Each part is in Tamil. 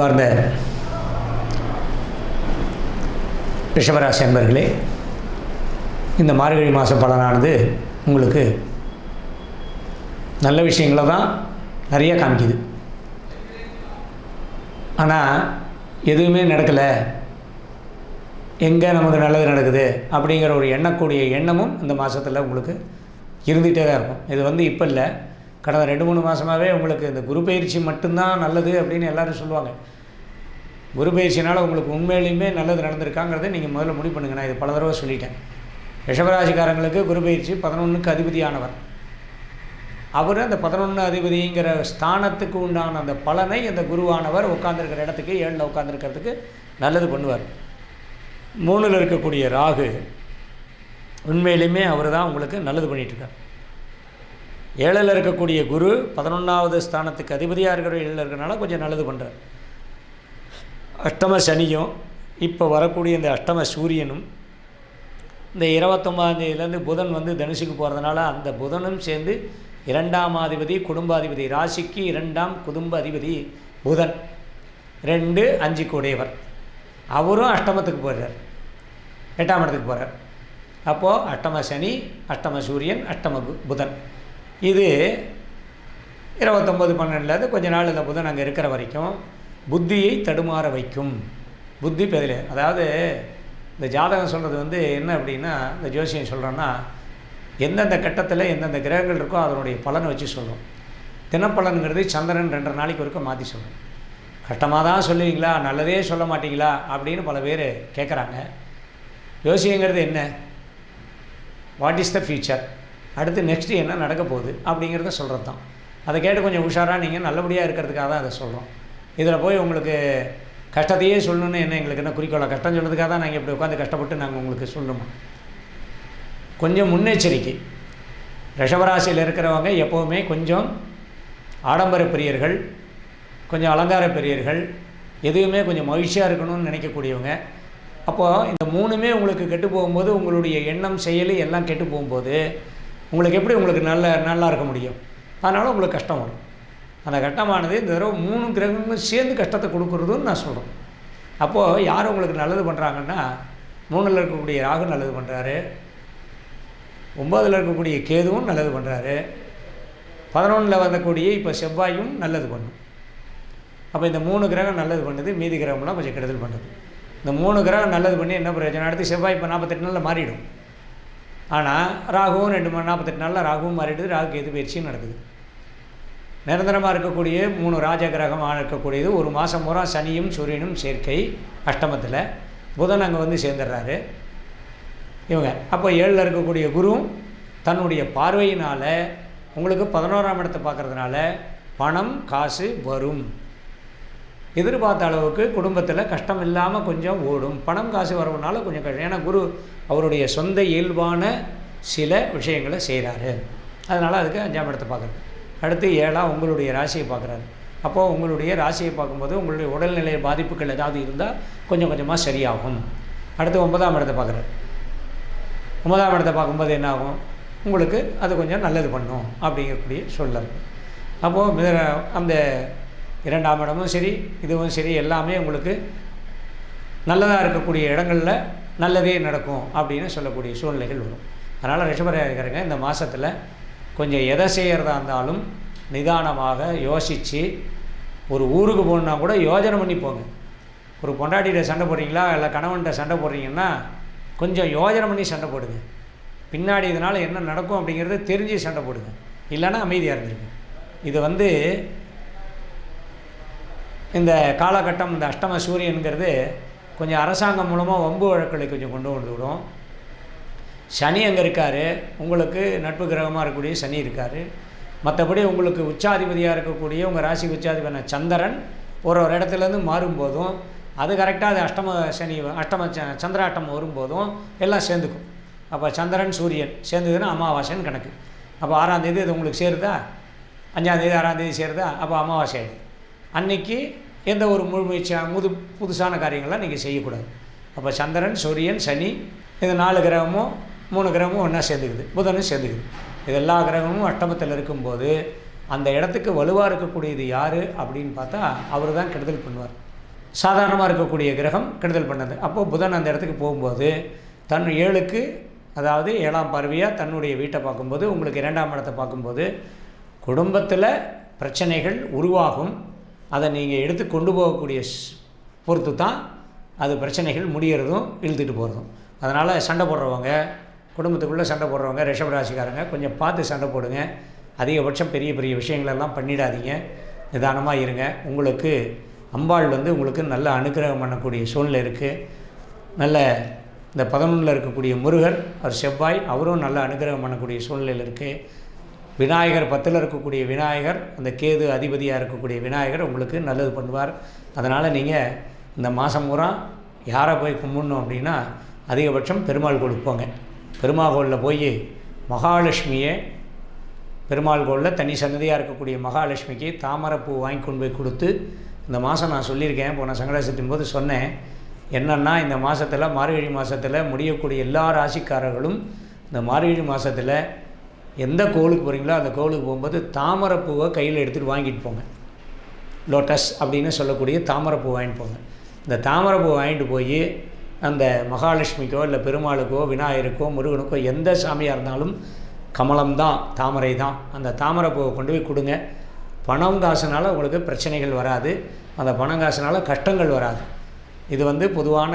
அன்பார்ந்த ரிஷபராசி அன்பர்களே இந்த மார்கழி மாத பலனானது உங்களுக்கு நல்ல விஷயங்களை தான் நிறைய காமிக்குது. ஆனால் எதுவுமே நடக்கலை. எங்கே நமக்கு நல்லது நடக்குது அப்படிங்கிற ஒரு எண்ணக்கூடிய எண்ணமும் இந்த மாதத்தில் உங்களுக்கு இருந்துகிட்டே தான் இருக்கும். இது வந்து இப்போ இல்லை. கடந்த ரெண்டு மூணு மாதமாகவே உங்களுக்கு இந்த குரு பயிற்சி மட்டும்தான் நல்லது அப்படின்னு எல்லோரும் சொல்லுவாங்க. குரு பயிற்சினால் உங்களுக்கு உண்மையிலையுமே நல்லது நடந்திருக்காங்கிறத நீங்கள் முதல்ல முடிவு பண்ணுங்க. நான் இது பல தடவை சொல்லிட்டேன். ரிஷபராசிக்காரங்களுக்கு குரு பயிற்சி பதினொன்றுக்கு அதிபதியானவர். அவர் அந்த பதினொன்று அதிபதிங்கிற ஸ்தானத்துக்கு உண்டான அந்த பலனை அந்த குருவானவர் உட்காந்துருக்கிற இடத்துக்கு ஏழில் உட்காந்துருக்கிறதுக்கு நல்லது பண்ணுவார். மூணில் இருக்கக்கூடிய ராகு உண்மையிலுமே அவர் தான் உங்களுக்கு நல்லது பண்ணிகிட்ருக்கார் ஏழில் இருக்கக்கூடிய குரு பதினொன்றாவது ஸ்தானத்துக்கு அதிபதியாக இருக்கிற ஏழில் இருக்கிறனால கொஞ்சம் நல்லது பண்ணுறார் அஷ்டம சனியும் இப்போ வரக்கூடிய இந்த அஷ்டம சூரியனும் இந்த இருபத்தொம்பதாந்தேதியிலேருந்து புதன் வந்து தனுஷுக்கு போகிறதுனால அந்த புதனும் சேர்ந்து இரண்டாம் அதிபதி குடும்பாதிபதி ராசிக்கு இரண்டாம் குடும்ப அதிபதி புதன். ரெண்டு அஞ்சு கூடையவர் அவரும் அஷ்டமத்துக்கு போயிடுறார் எட்டாம் இடத்துக்கு போகிறார் அப்போது அஷ்டம சனி அஷ்டம சூரியன் அஷ்டம புதன். இது இருபத்தொம்பது பன்னெண்டுலேருந்து கொஞ்ச நாள் இந்த புதன் அங்கே இருக்கிற வரைக்கும் புத்தியை தடுமாற வைக்கும். புத்தி பதில். அதாவது இந்த ஜாதகம் சொல்கிறது வந்து என்ன அப்படின்னா இந்த ஜோசியம் சொல்கிறோன்னா எந்தெந்த கட்டத்தில் எந்தெந்த கிரகங்கள் இருக்கோ அதனுடைய பலனை வச்சு சொல்லும். தினப்பலனுங்கிறது சந்திரன் ரெண்டரை நாளைக்கு வரைக்கும் மாற்றி சொல்லும். கஷ்டமாக தான் சொல்லுவீங்களா? நல்லதே சொல்ல மாட்டீங்களா? அப்படின்னு பல பேர் கேட்குறாங்க யோசியங்கிறது என்ன? வாட் இஸ் த ஃபியூச்சர் அடுத்து நெக்ஸ்ட்டு என்ன நடக்க போகுது அப்படிங்கிறத சொல்கிறது தான். அதை கேட்டு கொஞ்சம் உஷாராக நீங்கள் நல்லபடியாக இருக்கிறதுக்காக தான் அதை சொல்கிறோம் இதில் போய் உங்களுக்கு கஷ்டத்தையே சொல்லணும்னு என்ன எங்களுக்கு என்ன குறிக்கோள? கஷ்டம் சொன்னதுக்காக தான் நாங்கள் இப்படி உட்காந்து கஷ்டப்பட்டு நாங்கள் உங்களுக்கு சொல்லணுமா கொஞ்சம் முன்னெச்சரிக்கை. ரிஷபராசியில் இருக்கிறவங்க எப்போவுமே கொஞ்சம் ஆடம்பர பெரியர்கள் கொஞ்சம் அலங்கார பெரியர்கள் எதுவுமே கொஞ்சம் மகிழ்ச்சியாக இருக்கணும்னு நினைக்கக்கூடியவங்க. அப்போது இந்த மூணுமே உங்களுக்கு கெட்டு போகும்போது உங்களுடைய எண்ணம் செயல் எல்லாம் கெட்டு போகும்போது உங்களுக்கு எப்படி உங்களுக்கு நல்ல நல்லா இருக்க முடியும்? அதனால் உங்களுக்கு கஷ்டம் வரும். அந்த கட்டமானது இந்த தடவை மூணு கிரகங்களும் சேர்ந்து கஷ்டத்தை கொடுக்குறதுன்னு நான் சொல்கிறேன் அப்போது யார் உங்களுக்கு நல்லது பண்ணுறாங்கன்னா மூணில் இருக்கக்கூடிய ராகு நல்லது பண்ணுறாரு ஒம்பதில் இருக்கக்கூடிய கேதுவும் நல்லது பண்ணுறாரு பதினொன்றில் வரக்கூடிய இப்போ செவ்வாயும் நல்லது பண்ணும். அப்போ இந்த மூணு கிரகம் நல்லது பண்ணுது மீதி கிரகம்லாம் கொஞ்சம் கெடுதல் பண்ணுது. இந்த மூணு கிரகம் நல்லது பண்ணி என்ன பிரயோஜனம்? அடுத்து செவ்வாய் இப்போ நாற்பத்தெட்டு நாளில் மாறிடும். ஆனால் ராகுவும் ரெண்டு மணி நாற்பத்தெட்டு நாளில் ராகுவும் மாறிடுது ராகு கேது பயிற்சியும் நடக்குது. நிரந்தரமாக இருக்கக்கூடிய மூணு ராஜ கிரகமாக இருக்கக்கூடியது ஒரு மாதம் பூரா சனியும் சூரியனும் சேர்க்கை அஷ்டமத்தில். புதன் அங்கே வந்து சேர்ந்துடுறாரு. இவங்க அப்போ ஏழில் இருக்கக்கூடிய குருவும் தன்னுடைய பார்வையினால் உங்களுக்கு பதினோராம் இடத்தை பார்க்கறதுனால பணம் காசு வரும். எதிர்பார்த்த அளவுக்கு குடும்பத்தில் கஷ்டம் இல்லாமல் கொஞ்சம் ஓடும். பணம் காசு வரவுனால கொஞ்சம் கஷ்டம். ஏன்னா குரு அவருடைய சொந்த இயல்பான சில விஷயங்களை செய்கிறாரு அதனால் அதுக்கு அஞ்சாம் இடத்தை பார்க்குறது அடுத்து ஏழாம் உங்களுடைய ராசியை பார்க்குறாரு. அப்போது உங்களுடைய ராசியை பார்க்கும்போது உங்களுடைய உடல்நிலை பாதிப்புகள் ஏதாவது இருந்தால் கொஞ்சம் கொஞ்சமாக சரியாகும். அடுத்து ஒன்பதாம் இடத்தை பார்க்குறாரு. ஒன்பதாம் இடத்தை பார்க்கும்போது என்னாகும் உங்களுக்கு அது கொஞ்சம் நல்லது பண்ணும் அப்படிங்கக்கூடிய சொல்லல் அப்போது அந்த இரண்டாம் இடமும் சரி இதுவும் சரி எல்லாமே உங்களுக்கு நல்லதாக இருக்கக்கூடிய இடங்களில் நல்லதே நடக்கும் அப்படின்னு சொல்லக்கூடிய சூழ்நிலைகள் வரும். அதனால் ரிஷபராகிறங்க இந்த மாதத்தில் கொஞ்சம் எதை செய்கிறதா இருந்தாலும் நிதானமாக யோசித்து ஒரு ஊருக்கு போகணுன்னா கூட யோஜனை பண்ணி போங்க. ஒரு பொண்டாட்டிகிட்ட சண்டை போடுறீங்களா இல்லை கணவன்கிட்ட சண்டை போடுறீங்கன்னா கொஞ்சம் யோஜனை பண்ணி சண்டை போடுங்க. பின்னாடி இதனால் என்ன நடக்கும் அப்படிங்கிறத தெரிஞ்சு சண்டை போடுங்க. இல்லைன்னா அமைதியாக இருந்துருங்க. இது வந்து இந்த காலகட்டம் இந்த அஷ்டம சூரியனுங்கிறது கொஞ்சம் அரசாங்கம் மூலமாக வம்பு வழக்குகளை கொஞ்சம் கொண்டு வந்து விடும். சனி அங்கே இருக்கார். உங்களுக்கு நட்பு கிரகமாக இருக்கக்கூடிய சனி இருக்கார். மற்றபடி உங்களுக்கு உச்சாதிபதியாக இருக்கக்கூடிய உங்கள் ராசி உச்சாதிபதியான சந்திரன் ஒரு ஒரு இடத்துலேருந்து மாறும்போதும் அது கரெக்டாக அது அஷ்டம சனி அஷ்டம ச- சந்திராஷ்டமம் வரும்போதும் எல்லாம் சேர்ந்துக்கும். அப்போ சந்திரன் சூரியன் சேர்ந்ததுன்னா அமாவாசைன்னு கணக்கு. அப்போ ஆறாம் தேதி அது உங்களுக்கு சேருதா? அஞ்சாம் தேதி ஆறாம் தேதி சேருதா? அப்போ அமாவாசை ஆகிடுது அன்னைக்கு எந்த ஒரு முழுமுயற்சியாக முது புதுசான காரியங்கள்லாம் நீங்கள் செய்யக்கூடாது. அப்போ சந்திரன் சூரியன் சனி இது நாலு கிரகமும் மூணு கிரகமும் ஒன்றா சேர்ந்துக்குது. புதனும் சேர்ந்துக்குது. இது எல்லா கிரகமும் அட்டமத்தில் இருக்கும்போது அந்த இடத்துக்கு வலுவாக இருக்கக்கூடியது யார் அப்படின்னு பார்த்தா அவர் தான் கெடுதல் பண்ணுவார். சாதாரணமாக இருக்கக்கூடிய கிரகம் கெடுதல் பண்ணது. அப்போது புதன் அந்த இடத்துக்கு போகும்போது தன் ஏழுக்கு அதாவது ஏழாம் பார்வையாக தன்னுடைய வீட்டை பார்க்கும்போது உங்களுக்கு இரண்டாம் இடத்தை பார்க்கும்போது குடும்பத்தில் பிரச்சனைகள் உருவாகும். அதை நீங்கள் எடுத்து கொண்டு போகக்கூடிய ஸ்- பொறுத்து தான் அது பிரச்சனைகள் முடியறதும் இழுத்துட்டு போகிறதும் அதனால் சண்டை போடுறவங்க குடும்பத்துக்குள்ளே சண்டை போடுறவங்க ரிஷபராசிக்காரங்க கொஞ்சம் பார்த்து சண்டை போடுங்க. அதிகபட்சம் பெரிய பெரிய விஷயங்களெல்லாம் பண்ணிடாதீங்க. நிதானமாக இருங்க. உங்களுக்கு அம்பாள் வந்து உங்களுக்கு நல்ல அனுக்கிரகம் பண்ணக்கூடிய சூழ்நிலை இருக்குது நல்ல இந்த பதினொன்றில் இருக்கக்கூடிய முருகர் அவர் செவ்வாய் அவரும் நல்ல அனுகிரகம் பண்ணக்கூடிய சூழ்நிலையில் இருக்குது விநாயகர் பத்தில் இருக்கக்கூடிய விநாயகர் அந்த கேது அதிபதியாக இருக்கக்கூடிய விநாயகர் உங்களுக்கு நல்லது பண்ணுவார். அதனால் நீங்கள் இந்த மாதம் பூரா யாரை போய் கும்பிடணும் அப்படின்னா அதிகபட்சம் பெருமாள் கொடுப்போங்க பெருமாள் கோயிலில் போய் மகாலட்சுமியை பெருமாள் கோயிலில் தனி சன்னதியாக இருக்கக்கூடிய மகாலட்சுமிக்கு தாமரைப்பூ வாங்கி கொண்டு போய் கொடுத்து இந்த மாதம் நான் சொல்லியிருக்கேன் போன சங்கடாசத்தின் போது சொன்னேன். என்னென்னா இந்த மாதத்தில் மார்கழி மாதத்தில் முடியக்கூடிய எல்லா ராசிக்காரர்களும் இந்த மார்கழி மாதத்தில் எந்த கோவிலுக்கு போகிறீங்களோ அந்த கோவிலுக்கு போகும்போது தாமரைப்பூவை கையில் எடுத்துகிட்டு வாங்கிட்டு போங்க. லோட்டஸ் அப்படின்னு சொல்லக்கூடிய தாமரைப்பூ வாங்கிட்டு போங்க. இந்த தாமரைப்பூ வாங்கிட்டு போய் அந்த மகாலட்சுமிக்கோ இல்லை பெருமாளுக்கோ விநாயகருக்கோ முருகனுக்கோ எந்த சாமியாக இருந்தாலும் கமலம் தான் தாமரை தான். அந்த தாமரைப்பூவை கொண்டு போய் கொடுங்க. பணம் காசுனால் உங்களுக்கு பிரச்சனைகள் வராது. அந்த பணம் காசுனால் கஷ்டங்கள் வராது. இது வந்து பொதுவான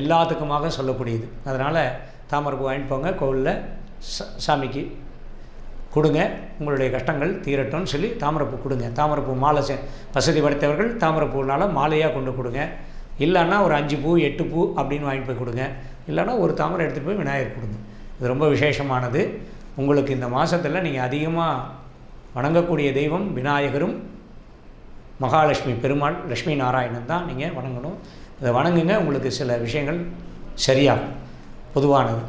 எல்லாத்துக்குமாக சொல்லக்கூடியது. அதனால் தாமரைப்பூ வாங்கிட்டு போங்க. கோவிலில் சாமிக்கு கொடுங்க. உங்களுடைய கஷ்டங்கள் தீரட்டும்னு சொல்லி தாமரைப்பூ கொடுங்க. தாமரைப்பூ மாலை செ வசதி படைத்தவர்கள் தாமரைப்பூனால மாலையாக கொண்டு கொடுங்க. இல்லைன்னா ஒரு அஞ்சு பூ எட்டு பூ அப்படின்னு வாங்கிட்டு போய் கொடுங்க. இல்லைன்னா ஒரு தாமரை எடுத்துகிட்டு போய் விநாயகர் கொடுங்க. இது ரொம்ப விசேஷமானது. உங்களுக்கு இந்த மாதத்தில் நீங்கள் அதிகமாக வணங்கக்கூடிய தெய்வம் விநாயகரும் மகாலட்சுமி பெருமாள் லக்ஷ்மி நாராயணன் தான் நீங்கள் வணங்கணும். இதை வணங்குங்க. உங்களுக்கு சில விஷயங்கள் சரியாகும். பொதுவானது.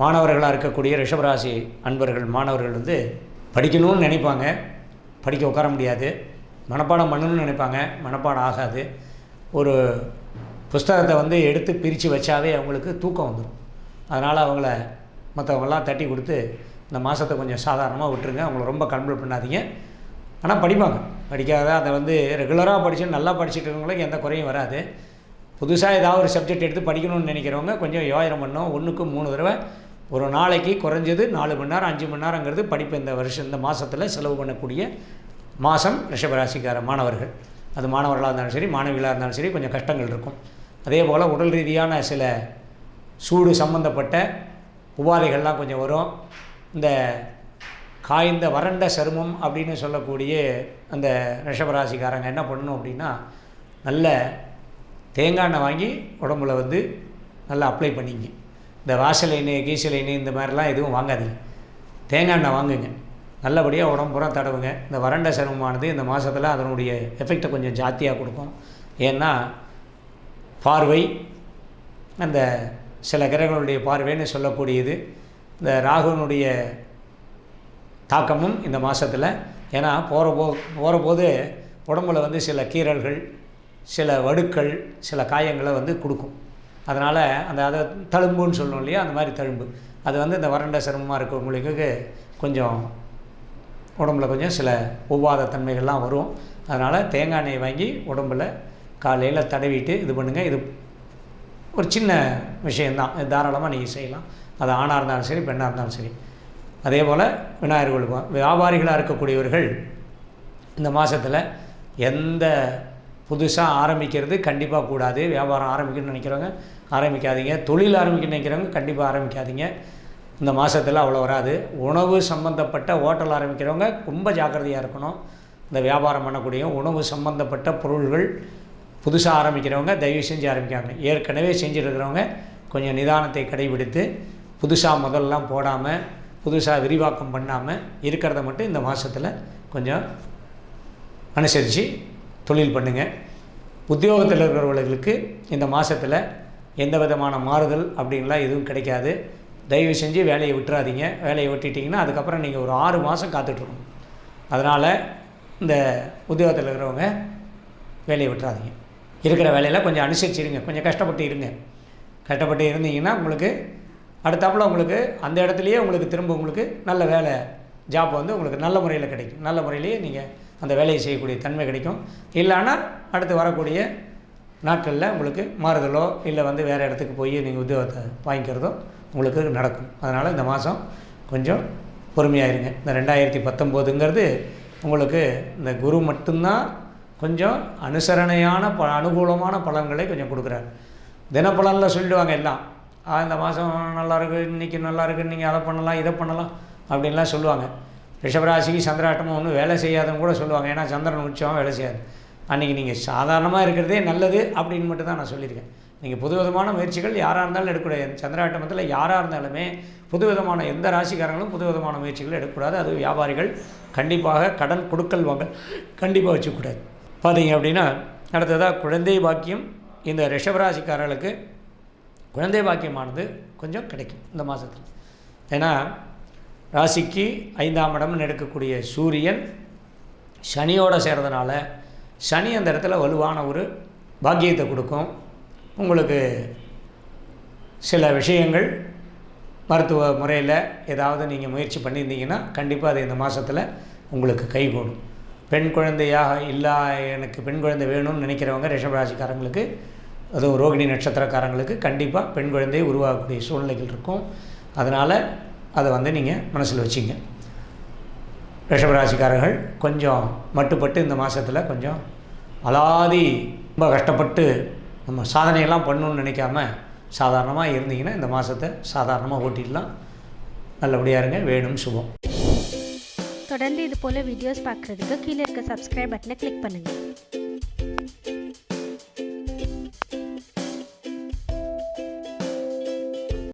மாணவர்களாக இருக்கக்கூடிய ரிஷபராசி அன்பர்கள் மாணவர்கள் வந்து படிக்கணும்னு நினைப்பாங்க. படிக்க உட்கார முடியாது. மனப்பாடம் பண்ணணும்னு நினைப்பாங்க. மனப்பாடம் ஆகாது. ஒரு புஸ்தகத்தை வந்து எடுத்து பிரித்து வச்சாவே அவங்களுக்கு தூக்கம் வந்துடும் அதனால் அவங்கள மற்றவங்களாம் தட்டி கொடுத்து இந்த மாதத்தை கொஞ்சம் சாதாரணமாக விட்டுருங்க. அவங்கள ரொம்ப கண்ட்ரோல் பண்ணாதீங்க. ஆனால் படிப்பாங்க. படிக்காத அதை வந்து ரெகுலராக படித்து நல்லா படிச்சுட்டு இருக்கவங்களுக்கு எந்த குறையும் வராது. புதுசாக ஏதாவது ஒரு சப்ஜெக்ட் எடுத்து படிக்கணும்னு நினைக்கிறவங்க கொஞ்சம் யோஜனை பண்ணோம் ஒன்றுக்கு மூணு தடவை ஒரு நாளைக்கு குறைஞ்சது நாலு மணி நேரம் அஞ்சு மணி நேரங்கிறது படிப்பு இந்த வருஷம் இந்த மாதத்தில் செலவு பண்ணக்கூடிய மாதம் ரிஷபராசிக்கார மாணவர்கள். அது மாணவர்களாக இருந்தாலும் சரி மாணவிகளாக இருந்தாலும் சரி கொஞ்சம் கஷ்டங்கள் இருக்கும். அதே போல் உடல் ரீதியான சில சூடு சம்பந்தப்பட்ட உபாதைகள்லாம் கொஞ்சம் வரும். இந்த காய்ந்த வறண்ட சருமம் அப்படின்னு சொல்லக்கூடிய அந்த ரிஷபராசிக்காரங்க என்ன பண்ணணும் அப்படின்னா நல்ல தேங்காய் எண்ணெய் வாங்கி உடம்புல வந்து நல்லா அப்ளை பண்ணிங்க. இந்த வாசலைனு கீசலைனு இந்த மாதிரிலாம் எதுவும் வாங்காதீங்க. தேங்காய் எண்ணெய் வாங்குங்க. நல்லபடியாக உடம்புறம் தடவுங்க. இந்த வறண்ட சருமமானது இந்த மாதத்தில் அதனுடைய எஃபெக்டை கொஞ்சம் ஜாஸ்தியாக கொடுக்கும். ஏன்னா பார்வை அந்த சில கிரகங்களுடைய பார்வைன்னு சொல்லக்கூடியது இந்த ராகுனுடைய தாக்கமும் இந்த மாதத்தில் ஏன்னா போகிற போ போகிற போது உடம்புல வந்து சில கீறல்கள் சில வடுக்கள் சில காயங்களை வந்து கொடுக்கும். அதனால் அந்த அதை தழும்புன்னு சொல்லணும் இல்லையா? அந்த மாதிரி தழும்பு. அது வந்து இந்த வறண்ட சிரமமாக இருக்கிறவங்களுக்கு கொஞ்சம் உடம்புல கொஞ்சம் சில ஒவ்வாத தன்மைகள்லாம் வரும். அதனால் தேங்காய் எண்ணெய் வாங்கி உடம்புல காலையில் தடவிட்டு இது பண்ணுங்கள் இது ஒரு சின்ன விஷயந்தான் இது தாராளமாக நீங்கள் செய்யலாம். அது ஆணாக இருந்தாலும் சரி பெண்ணாக இருந்தாலும் சரி. அதே போல் விநாயகர் வியாபாரிகளாக இருக்கக்கூடியவர்கள் இந்த மாதத்தில் எந்த புதுசாக ஆரம்பிக்கிறது கண்டிப்பாக கூடாது. வியாபாரம் ஆரம்பிக்கணும்னு நினைக்கிறவங்க ஆரம்பிக்காதீங்க. தொழில் ஆரம்பிக்கணும்னு நினைக்கிறவங்க கண்டிப்பாக ஆரம்பிக்காதீங்க. இந்த மாதத்தில் அவ்வளோ வராது. உணவு சம்மந்தப்பட்ட ஹோட்டல் ஆரம்பிக்கிறவங்க ரொம்ப ஜாக்கிரதையாக இருக்கணும். இந்த வியாபாரம் பண்ணக்கூடிய உணவு சம்மந்தப்பட்ட பொருள்கள் புதுசாக ஆரம்பிக்கிறவங்க தயவு செஞ்சு ஆரம்பிக்காங்க ஏற்கனவே செஞ்சுருக்கிறவங்க கொஞ்சம் நிதானத்தை கடைபிடித்து புதுசாக முதல்லாம் போடாமல் புதுசாக விரிவாக்கம் பண்ணாமல் இருக்கிறத மட்டும் இந்த மாதத்தில் கொஞ்சம் அனுசரித்து தொழில் பண்ணுங்கள் உத்தியோகத்தில் இருக்கிறவர்களுக்கு இந்த மாதத்தில் எந்த விதமான மாறுதல் அப்படின்லாம் எதுவும் கிடைக்காது. தயவு செஞ்சு வேலையை விட்டுறாதீங்க. வேலையை விட்டுட்டிங்கன்னா அதுக்கப்புறம் நீங்கள் ஒரு ஆறு மாதம் காத்துட்ருக்கணும். அதனால் இந்த உத்தியோகத்தில் இருக்கிறவங்க வேலையை விட்டுறாதீங்க. இருக்கிற வேலையில் கொஞ்சம் அனுசரிச்சிருங்க. கொஞ்சம் கஷ்டப்பட்டு இருங்க. கஷ்டப்பட்டு இருந்தீங்கன்னா உங்களுக்கு அடுத்தாப்புல உங்களுக்கு அந்த இடத்துலையே உங்களுக்கு திரும்ப உங்களுக்கு நல்ல வேலை ஜாப் வந்து உங்களுக்கு நல்ல முறையில் கிடைக்கும். நல்ல முறையிலேயே நீங்கள் அந்த வேலையை செய்யக்கூடிய தன்மை கிடைக்கும். இல்லைன்னா அடுத்து வரக்கூடிய நாட்களில் உங்களுக்கு மாறுதலோ இல்லை வந்து வேறு இடத்துக்கு போய் நீங்கள் உத்தியோகத்தை வாங்கிக்கிறதோ உங்களுக்கு நடக்கும். அதனால் இந்த மாதம் கொஞ்சம் பொறுமையாக இருங்க. இந்த ரெண்டாயிரத்தி பத்தொம்போதுங்கிறது உங்களுக்கு இந்த குரு மட்டும்தான் கொஞ்சம் அனுசரணையான ப அனுகூலமான பலன்களை கொஞ்சம் கொடுக்குறாரு. தினப்பலனில் சொல்லிடுவாங்க எல்லாம். இந்த மாதம் நல்லாயிருக்கு இன்றைக்கி நல்லா நீங்கள் அதை பண்ணலாம் இதை பண்ணலாம் அப்படின்லாம் சொல்லுவாங்க. ரிஷபராசிக்கு சந்திராட்டமும் ஒன்றும் வேலை செய்யாதுன்னு கூட சொல்லுவாங்க. ஏன்னா சந்திரன் உச்சம் வேலை செய்யாது. அன்றைக்கி நீங்கள் சாதாரணமாக இருக்கிறதே நல்லது அப்படின்னு மட்டும் தான் நான் சொல்லியிருக்கேன். நீங்கள் புதுவிதமான முயற்சிகள் யாராக இருந்தாலும் எடுக்கக்கூடாது. சந்திராட்டமத்தில் யாராக இருந்தாலுமே புதுவிதமான எந்த ராசிக்காரங்களும் புதுவிதமான முயற்சிகள் எடுக்கக்கூடாது. அது வியாபாரிகள் கண்டிப்பாக கடன் கொடுக்கல் வாங்க கண்டிப்பாக வச்சுக்கூடாது பார்த்தீங்க அப்படின்னா அடுத்ததாக குழந்தை பாக்கியம். இந்த ரிஷபராசிக்காரர்களுக்கு குழந்தை பாக்கியமானது கொஞ்சம் கிடைக்கும் இந்த மாதத்தில் ஏன்னா ராசிக்கு ஐந்தாம் இடம்னு எடுக்கக்கூடிய சூரியன் சனியோடு சேர்றதுனால சனி அந்த இடத்துல வலுவான ஒரு பாக்கியத்தை கொடுக்கும். உங்களுக்கு சில விஷயங்கள் மருத்துவ முறையில் ஏதாவது நீங்கள் முயற்சி பண்ணியிருந்தீங்கன்னா கண்டிப்பாக அது இந்த மாதத்தில் உங்களுக்கு கைகூடும். பெண் குழந்தையாக இல்லா எனக்கு பெண் குழந்தை வேணும்னு நினைக்கிறவங்க ரிஷபராசிக்காரங்களுக்கு அதுவும் ரோகிணி நட்சத்திரக்காரங்களுக்கு கண்டிப்பாக பெண் குழந்தை உருவாகக்கூடிய சூழ்நிலைகள் இருக்கும். அதனால் அதை வந்து நீங்கள் மனசில் வச்சிங்க. ரிஷபராசிக்காரர்கள் கொஞ்சம் மட்டுப்பட்டு இந்த மாதத்தில் கொஞ்சம் அலாதி ரொம்ப கஷ்டப்பட்டு நம்ம சாதனையெல்லாம் பண்ணணும்னு நினைக்காம சாதாரணமாக இருந்தீங்கன்னா இந்த மாதத்தை சாதாரணமாக ஓட்டிடலாம். நல்லபடியாக இருங்க. வேணும் சுபம். தொடர்ந்து இது போல் வீடியோஸ் பார்க்குறதுக்கு கீழே இருக்க சப்ஸ்கிரைப் பட்டனை கிளிக் பண்ணுங்கள்